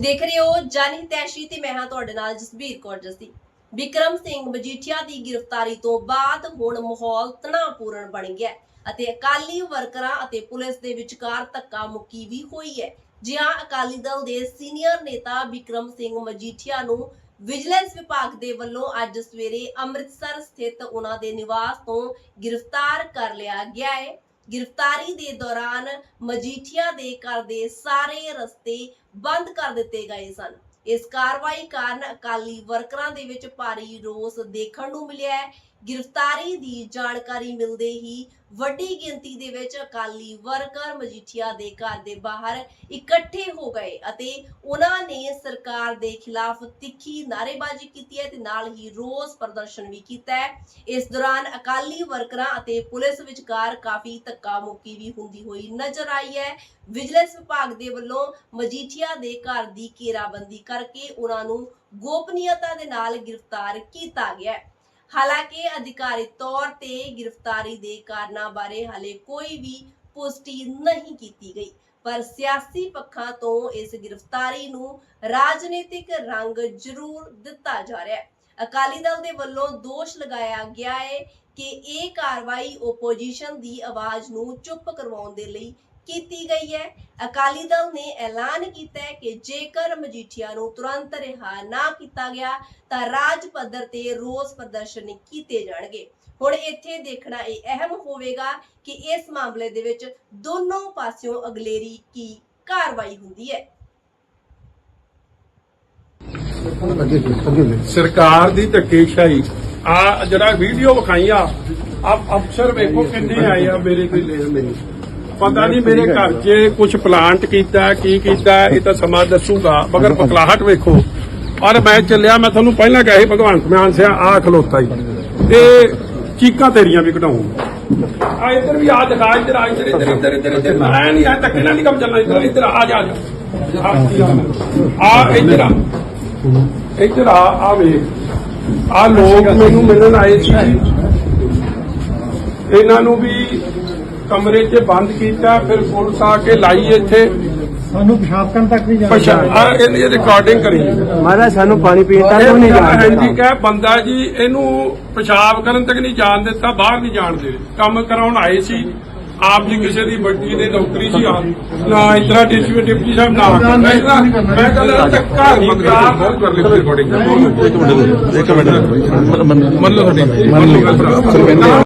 ਦੇਖ ਰਹੇ ਹੋ ਜਾਨੀ ਤੇ ਮੈਂ ਹਾਂ ਤੁਹਾਡੇ ਨਾਲ ਜਸਬੀਰ ਕੌਰ ਜਸੀ। ਵਿਕਰਮ ਸਿੰਘ ਮਜੀਠੀਆ ਦੀ ਗ੍ਰਿਫਤਾਰੀ ਤੋਂ ਬਾਅਦ ਹੁਣ ਮਾਹੌਲ ਤਣਾਅਪੂਰਨ ਬਣ ਗਿਆ ਅਤੇ ਅਕਾਲੀ ਵਰਕਰਾਂ ਅਤੇ ਪੁਲਿਸ ਦੇ ਵਿਚਕਾਰ ਧੱਕਾ ਮੁੱਕੀ ਵੀ ਹੋਈ ਹੈ। ਜਿਹਾਂ ਅਕਾਲੀ ਦਲ ਦੇ ਸੀਨੀਅਰ ਨੇਤਾ ਵਿਕਰਮ ਸਿੰਘ ਮਜੀਠੀਆ ਨੂੰ ਵਿਜੀਲੈਂਸ ਵਿਭਾਗ ਦੇ ਵੱਲੋਂ ਅੱਜ ਸਵੇਰੇ ਅੰਮ੍ਰਿਤਸਰ ਸਥਿਤ ਉਹਨਾਂ ਦੇ ਨਿਵਾਸ ਤੋਂ ਗ੍ਰਿਫਤਾਰ ਕਰ ਲਿਆ ਗਿਆ ਹੈ। ਗ੍ਰਿਫਤਾਰੀ ਦੇ ਦੌਰਾਨ ਮਜੀਠੀਆ ਦੇ ਘਰ ਦੇ ਸਾਰੇ ਰਸਤੇ ਬੰਦ ਕਰ ਦਿੱਤੇ ਗਏ ਸਨ। ਇਸ ਕਾਰਵਾਈ ਕਾਰਨ ਅਕਾਲੀ ਵਰਕਰਾਂ ਦੇ ਵਿੱਚ ਭਾਰੀ ਰੋਸ ਦੇਖਣ ਨੂੰ ਮਿਲਿਆ ਹੈ। ਗ੍ਰਿਫਤਾਰੀ ਦੀ ਜਾਣਕਾਰੀ ਮਿਲਦੇ ਹੀ ਵੱਡੀ ਗਿਣਤੀ ਦੇ ਵਿੱਚ ਅਕਾਲੀ ਵਰਕਰ ਮਜੀਠੀਆ ਦੇ ਘਰ ਦੇ ਬਾਹਰ ਇਕੱਠੇ ਹੋ ਗਏ ਅਤੇ ਉਹਨਾਂ ਨੇ ਸਰਕਾਰ ਦੇ ਖਿਲਾਫ ਤਿੱਖੀ ਨਾਅਰੇਬਾਜ਼ੀ ਕੀਤੀ ਹੈ ਤੇ ਨਾਲ ਹੀ ਰੋਸ ਪ੍ਰਦਰਸ਼ਨ ਵੀ ਕੀਤਾ ਹੈ। ਇਸ ਦੌਰਾਨ ਅਕਾਲੀ ਵਰਕਰਾਂ ਅਤੇ ਪੁਲਿਸ ਵਿਚਕਾਰ ਕਾਫੀ ਧੱਕਾ ਮੁੱਕੀ ਵੀ ਹੁੰਦੀ ਹੋਈ ਨਜ਼ਰ ਆਈ ਹੈ। ਵਿਜੀਲੈਂਸ ਵਿਭਾਗ ਦੇ ਵੱਲੋਂ ਮਜੀਠੀਆ ਦੇ ਘਰ ਦੀ ਘੇਰਾਬੰਦੀ ਕਰਕੇ ਉਹਨਾਂ ਨੂੰ ਗੋਪਨੀਯਤਾ ਦੇ ਨਾਲ ਗ੍ਰਿਫਤਾਰ ਕੀਤਾ ਗਿਆ ਹੈ। ਹਾਲਾਂਕਿ ਅਧਿਕਾਰਿਤ ਤੌਰ ਤੇ ਗ੍ਰਿਫਤਾਰੀ ਦੇ ਕਾਰਨਾਂ ਬਾਰੇ ਹਲੇ ਕੋਈ ਵੀ ਪੁਸ਼ਟੀ ਨਹੀਂ ਕੀਤੀ ਗਈ, ਪਰ ਸਿਆਸੀ ਪੱਖਾਂ ਤੋਂ ਇਸ ਗ੍ਰਿਫਤਾਰੀ ਨੂੰ ਰਾਜਨੀਤਿਕ ਰੰਗ ਜ਼ਰੂਰ ਦਿੱਤਾ ਜਾ ਰਿਹਾ ਹੈ। ਅਕਾਲੀ ਦਲ ਦੇ ਵੱਲੋਂ ਦੋਸ਼ ਲਗਾਇਆ ਗਿਆ ਹੈ ਕਿ ਇਹ ਕਾਰਵਾਈ ਓਪੋਜੀਸ਼ਨ ਦੀ ਆਵਾਜ਼ ਨੂੰ ਚੁੱਪ ਕਰਵਾਉਣ ਦੇ ਲਈ ਕੀਤੀ ਗਈ ਹੈ। ਅਕਾਲੀ ਦਲ ਨੇ ਐਲਾਨ ਕੀਤਾ ਹੈ ਕਿ ਜੇਕਰ ਮਜੀਠੀਆ ਨੂੰ ਤੁਰੰਤ ਰਿਹਾ ਨਾ ਕੀਤਾ ਗਿਆ, ਤਾਂ ਰਾਜ ਪੱਧਰ ਤੇ ਰੋਸ ਪ੍ਰਦਰਸ਼ਨ ਕੀਤੇ ਜਾਣਗੇ। ਹੁਣ ਇੱਥੇ ਦੇਖਣਾ ਇਹ ਅਹਿਮ ਹੋਵੇਗਾ ਕਿ ਇਸ ਮਾਮਲੇ ਦੇ ਵਿੱਚ ਦੋਨੋਂ ਪਾਸਿਓਂ ਅਗਲੇਰੀ ਕੀ ਕਾਰਵਾਈ ਹੁੰਦੀ ਹੈ। ਸਰਕਾਰ ਦੀ ਧੱਕੇਸ਼ਾਹੀ। ਆ ਜਿਹੜਾ ਵੀਡੀਓ ਵਿਖਾਈਆਂ ਆ ਅਫਸਰ ਵੇਖੋ ਕਿੰਨੇ ਆਏ ਆ ਮੇਰੇ ਕੋਲ। ਲੈ ਮੈਨੂੰ ਪਤਾ ਨਹੀਂ ਮੇਰੇ ਘਰ 'ਚ ਕੁਝ ਪਲਾਂਟ ਕੀਤਾ ਕੀ ਕੀਤਾ ਇਹ ਤਾਂ ਸਮਾਂ ਦੱਸੂਗਾ ਮਗਰ ਪਕਲਾਹਟ ਵੇਖੋ। ਔਰ ਮੈਂ ਚੱਲਿਆ ਮੈਂ ਤੁਹਾਨੂੰ ਪਹਿਲਾਂ ਕਿਹਾ ਸੀ ਭਗਵੰਤ ਮਾਨ ਸਿਆ ਆ ਖਲੋਤਾ ਹੀ ਤੇ ਚੀਕਾਂ ਤੇਰੀਆਂ ਵੀ ਕਢਾਉਂ ਆ ਇੱਧਰ ਵੀ ਆ ਦਿਖਾ ਇੱਧਰ ਆ ਇੱਧਰ ਇੱਧਰ। ਇੱਧਰ ਇੱਧਰ ਇੱਧਰ। ਮੈਂ ਨਹੀਂ ਆ ਧੱਕੇ ਨਾਲ ਨਹੀਂ ਕੰਮ ਚੱਲਣਾ ਇੱਧਰ ਇੱਧਰ ਆ ਜਾ। ਆ ਇੱਧਰ ਆ। ਇੱਧਰ ਆ ਆ ਵੇਖ। ਆ ਲੋਕ ਮੈਨੂੰ ਮਿਲਣ ਆਏ ਸੀ। ਇਹਨਾਂ ਨੂੰ ਵੀ ਕਮਰੇ 'ਚ ਬੰਦ ਕੀਤਾ ਫਿਰ ਪੁਲਿਸ ਆ ਕੇ ਲਾਈ ਇੱਥੇ ਸਾਨੂੰ ਪਿਸ਼ਾਬ ਕਰਨ ਤੱਕ ਜਾਣਾ ਪਛਾ ਆ ਇਹਦੀ ਰਿਕਾਰਡਿੰਗ ਕਰੀ ਮਹਾਰਾਜ ਸਾਨੂੰ ਪਾਣੀ ਪੀਣ ਤੱਕ ਵੀ ਨਹੀਂ ਜਾਣ ਦਿੱਤਾ ਕਹੇ ਬੰਦਾ ਜੀ ਇਹਨੂੰ ਪਿਸ਼ਾਬ ਕਰਨ ਤੱਕ ਨਹੀਂ ਜਾਣ ਦਿੱਤਾ ਬਾਹਰ ਨਹੀਂ ਜਾਣ ਦੇ ਕੰਮ ਕਰਾਉਣ ਆਏ ਸੀ ਆਪ ਜੀ ਕਿਸੇ ਦੀ ਵੱਡੀ ਦੇ ਨੌਕਰੀ ਸੀ ਆ ਨਾ ਇਤਰਾ ਡਿਪਟੀ ਡਿਪਟੀ ਸਾਹਿਬ ਨਾ ਕਰਨਾ ਮੈਂ ਕਹਿੰਦਾ ਧੱਕਾ ਨਹੀਂ ਕਰਾ ਕਰ ਲਈ ਰਿਕਾਰਡਿੰਗ ਇੱਕ ਮਿੰਟ ਇੱਕ ਮਿੰਟ ਮੰਨ ਲਓ ਤੁਹਾਡੀ ਮੰਨ ਲਓ